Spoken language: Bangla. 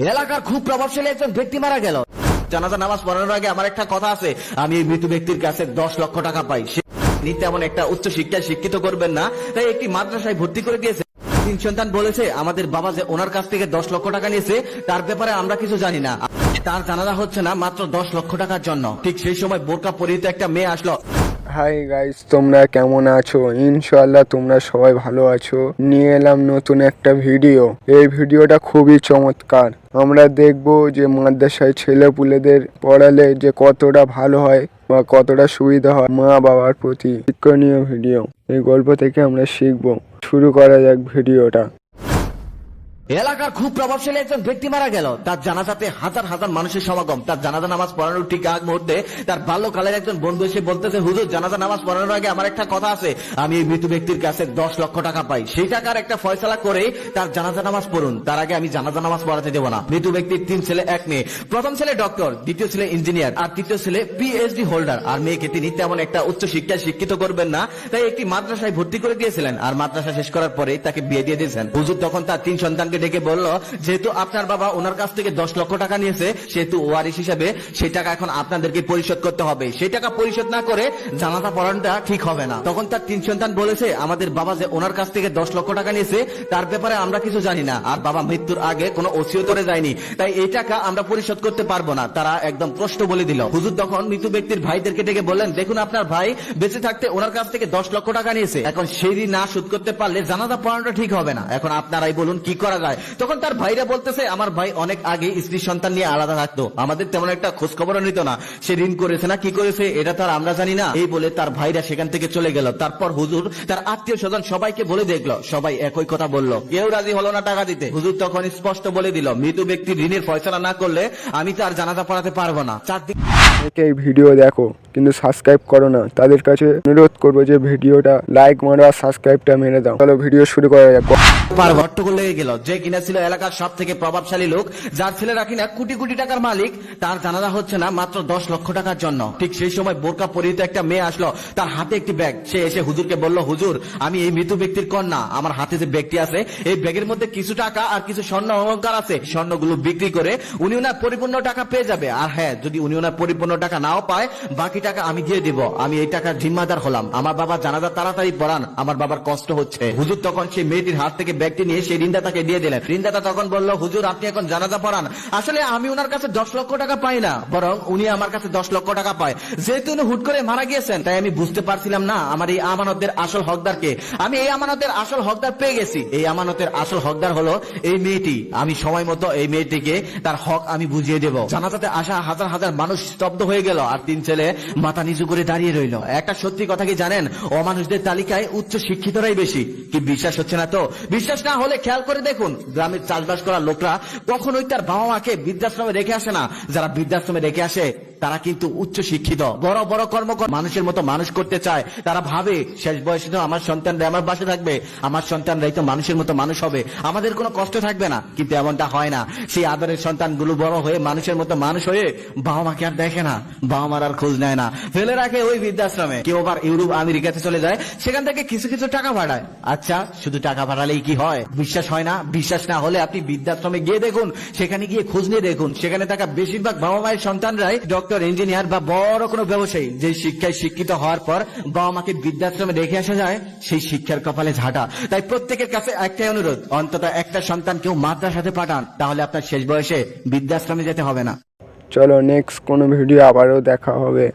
এলাকার খুব প্রভাবশালী একজন ব্যক্তি মারা গেল। জানাজা নামাজ পড়ানোর আগে আমার একটা কথা আছে। আমি এই মৃত ব্যক্তির কাছে দশ লক্ষ টাকা পাই। সে নিতে এমন একটা উচ্চ শিক্ষায় শিক্ষিত করবেন না, তাই একটি মাদ্রাসায় ভর্তি করে দিয়েছে। তিন সন্তান বলেছে, আমাদের বাবা যে ওনার কাছ থেকে দশ লক্ষ টাকা নিয়েছে, তার ব্যাপারে আমরা কিছু জানি না। তার জানাজা হচ্ছে না, মাত্র দশ লক্ষ টাকার জন্য। ঠিক সেই সময় বোরকা পরিহিত একটা মেয়ে আসলো। হাই গাইস তোমরা কেমন আছো? ইনশাল্লাহ তোমরা সবাই ভালো আছো। নিয়ে এলাম নতুন একটা ভিডিও এই ভিডিওটা খুবই চমৎকার। আমরা দেখব যে মাদ্রাসায় ছেলে পুলেদের পড়ালে যে কতটা ভালো হয় বা কতটা সুবিধা হয় মা বাবার প্রতি। শিক্ষণীয় ভিডিও এই গল্প থেকে আমরা শিখব। শুরু করা যাক ভিডিওটা এলাকার খুব প্রভাবশালী একজন ব্যক্তি মারা গেল। তার জানাজাতে হাজার হাজার মানুষের সমাগম। তার জানাজা নামাজ পড়ানোর ঠিক আগ মুহূর্তে তার বাল্যকালের একজন বন্ধু এসে বলতেছে, হুজুর, জানাজা নামাজ পড়ানোর আগে আমার একটা কথা আছে। আমি এই মৃত ব্যক্তির কাছে দশ লক্ষ টাকা পাই। সেই টাকার একটা ফয়সলা করে তার জানাজা নামাজ পড়ুন। তার আগে আমি জানাজা নামাজ পড়াতে দেবো না। মৃত ব্যক্তির তিন ছেলে, এক মেয়ে। প্রথম ছেলে ডক্টর, দ্বিতীয় ছেলে ইঞ্জিনিয়ার, আর তৃতীয় ছেলে পিএইচডি হোল্ডার। আর মেয়েকে তিনি তেমন একটা উচ্চ শিক্ষায় শিক্ষিত করবেন না, তাই একটি মাদ্রাসায় ভর্তি করে দিয়েছিলেন। আর মাদ্রাসা শেষ করার পরে তাকে বিয়ে দিয়ে দিয়েছেন। হুজুর তখন তার তিন সন্তানকে ডেকে বলল, যেহেতু আপনার বাবা ওনার কাছ থেকে দশ লক্ষ টাকা নিয়েছে, সেহেতু ওয়ারিশ হিসেবে সেই টাকা এখন আপনাদেরকে পরিশোধ করতে হবে। সেই টাকা পরিশোধ না করে জানাজা পড়ানোটা ঠিক হবে না। তখন তার তিন সন্তান বলেছে, আমাদের বাবা যে ওনার কাছ থেকে দশ লক্ষ টাকা নিয়েছে, তার ব্যাপারে আমরা কিছু জানি না। আর বাবা মৃত্যুর আগে কোনো ওসিও করে যায়নি। তাই এই টাকা আমরা পরিশোধ করতে পারব না। তারা একদম প্রশ্ন বলে দিল। হুজুর তখন মৃত ব্যক্তির ভাইদেরকে ডেকে বললেন, দেখুন আপনার ভাই বেঁচে থাকতে ওনার কাছ থেকে দশ লক্ষ টাকা নিয়েছে। এখন সেই না শোধ করতে পারলে জানাজা পড়ানোটা ঠিক হবে না। এখন আপনারাই বলুন, কি করা যায় তখন তার ভাইরা বলতেছে আমার ভাই অনেক আগে স্ত্রী সন্তান নিয়ে আলাদা থাকতো। আমাদের তেমন একটা খোঁজ খবরও নিত না। সে ঋণ করেছে না কি করেছে এটা তার আমরা জানি না। এই বলে তার ভাইরা সেখান থেকে চলে গেল। তারপর হুজুর তার আত্মীয় স্বজন সবাইকে বলে দেখল সবাই একই কথা বলল কেউ রাজি হলো না টাকা দিতে। হুজুর তখন স্পষ্ট বলে দিল মৃত ব্যক্তির ঋণের ফয়সলা না করলে আমি তার জানাজা পড়াতে পারব না। চারদিক অনেকে এই ভিডিও দেখো কিন্তু সাবস্ক্রাইব করো না। তাদের কাছে অনুরোধ করব যে ভিডিওটা লাইক মারো আর সাবস্ক্রাইবটা মেরে দাও। চলো ভিডিও শুরু করা যাক। পার হট্টগোল লেগে গেল। যে কিনা ছিল এলাকার সব থেকে প্রভাবশালী লোক, যার ছেলেরা কিনা কোটি কোটি টাকার মালিক, তার জানাজা হচ্ছে না মাত্র দশ লক্ষ টাকার জন্য। ঠিক সেই সময় বোরকা পরিহিত একটা মেয়ে আসলো, তার হাতে একটি ব্যাগ। সে এসে হুজুরকে বলল, হুজুর, আমি এই মৃত ব্যক্তির কন্যা। আমার হাতে যে ব্যাগটি আছে, এই ব্যাগের মধ্যে কিছু টাকা আর কিছু স্বর্ণ অলঙ্কার আছে। স্বর্ণগুলো বিক্রি করে উনি ওনার পরিপূর্ণ টাকা পেয়ে যাবে। আর হ্যাঁ যদি উনি ওনার পরিপূর্ণ টাকা নাও পায়, বাকি টাকা আমি দিয়ে দিব। আমি এই টাকার জিম্মাদার হলাম। আমার বাবা জানাজা তাড়াতাড়ি পড়ান। আমার বাবার কষ্ট হচ্ছে। হুজুর তখন সেই মেয়েটির হাত থেকে ব্যাগটি নিয়ে সেই ঋণটা তাকে দিয়ে দিলেন ঋণদাতা তখন বলল, হুজুর, আপনি এখন জানাজা পড়ান। আসলে আমি ওনার কাছে দশ লক্ষ টাকা পাই না, বরং উনি আমার কাছে দশ লক্ষ টাকা পায়। যেহেতু উনি হুট করে মারা গিয়েছেন, তাই আমি বুঝতে পারছিলাম না আমার এই আমানতের আসল হকদারকে। আমি এই আমানতের আসল হকদার পেয়ে গেছি। এই আমানতের আসল হকদার হলো এই মেয়েটি। আমি সময় মতো এই মেয়েটিকে তার হক আমি বুঝিয়ে দেব। জানাজাতে আসা হাজার হাজার মানুষ স্তব্ধ হয়ে গেল আর তিন ছেলে মাথা নিচু করে দাঁড়িয়ে রইল। একটা সত্যি কথা কি জানেন? অমানুষদের তালিকায় উচ্চ শিক্ষিতরাই বেশি। কি বিশ্বাস হচ্ছে না তো? বিশ্বাস না হলে খেয়াল করে দেখুন গ্রামের চাষবাস করা লোকরা কখনোই তার বাবা মাকে বৃদ্ধাশ্রমে রেখে আসে না। যারা বৃদ্ধাশ্রমে রেখে আসে তারা কিন্তু উচ্চ শিক্ষিত বড় বড় কর্মকর মানুষের মতো মানুষ করতে চায়। তারা ভাবে, শেষ বয়সে তো আমার সন্তানরা আমার পাশে থাকবে। আমার সন্তানরাই তো মানুষের মতো মানুষ হবে। আমাদের কোনো কষ্ট থাকবে না। কিন্তু এমনটা হয় না। সেই আদরের সন্তানগুলো বড় হয়ে মানুষের মতো মানুষ হয়ে বাবা মাকে আর দেখে না। বাবা মার আর খোঁজ নেয় না। ফেলে রাখে ওই বৃদ্ধাশ্রমে। কেউ আবার ইউরোপ, আমেরিকাতে চলে যায়। সেখান থেকে কিছু কিছু টাকা ভাড়ায়। আচ্ছা শুধু টাকা ভাড়ালেই কি হয়? বিশ্বাস হয় না? বিশ্বাস না হলে আপনি বৃদ্ধাশ্রমে গিয়ে দেখুন। সেখানে গিয়ে খোঁজ নিয়ে দেখুন। সেখানে থাকা বেশিরভাগ বাবা মায়ের সন্তানরাই ইঞ্জিনিয়ার বা বড় কোনো ব্যবসায়ী যে শিক্ষায় শিক্ষিত হওয়ার পর বাবা মাকে বৃদ্ধাশ্রমে রেখে আসা যায়, সেই শিক্ষার কপালে ঝাঁটা। তাই প্রত্যেকের কাছে একটাই অনুরোধ, অন্তত একটা সন্তান কেউ মাদ্রাসাতে পাঠান, তাহলে আপনার শেষ বয়সে বৃদ্ধাশ্রমে যেতে হবে না। চলো নেক্সট কোনো ভিডিও আবারও দেখা হবে।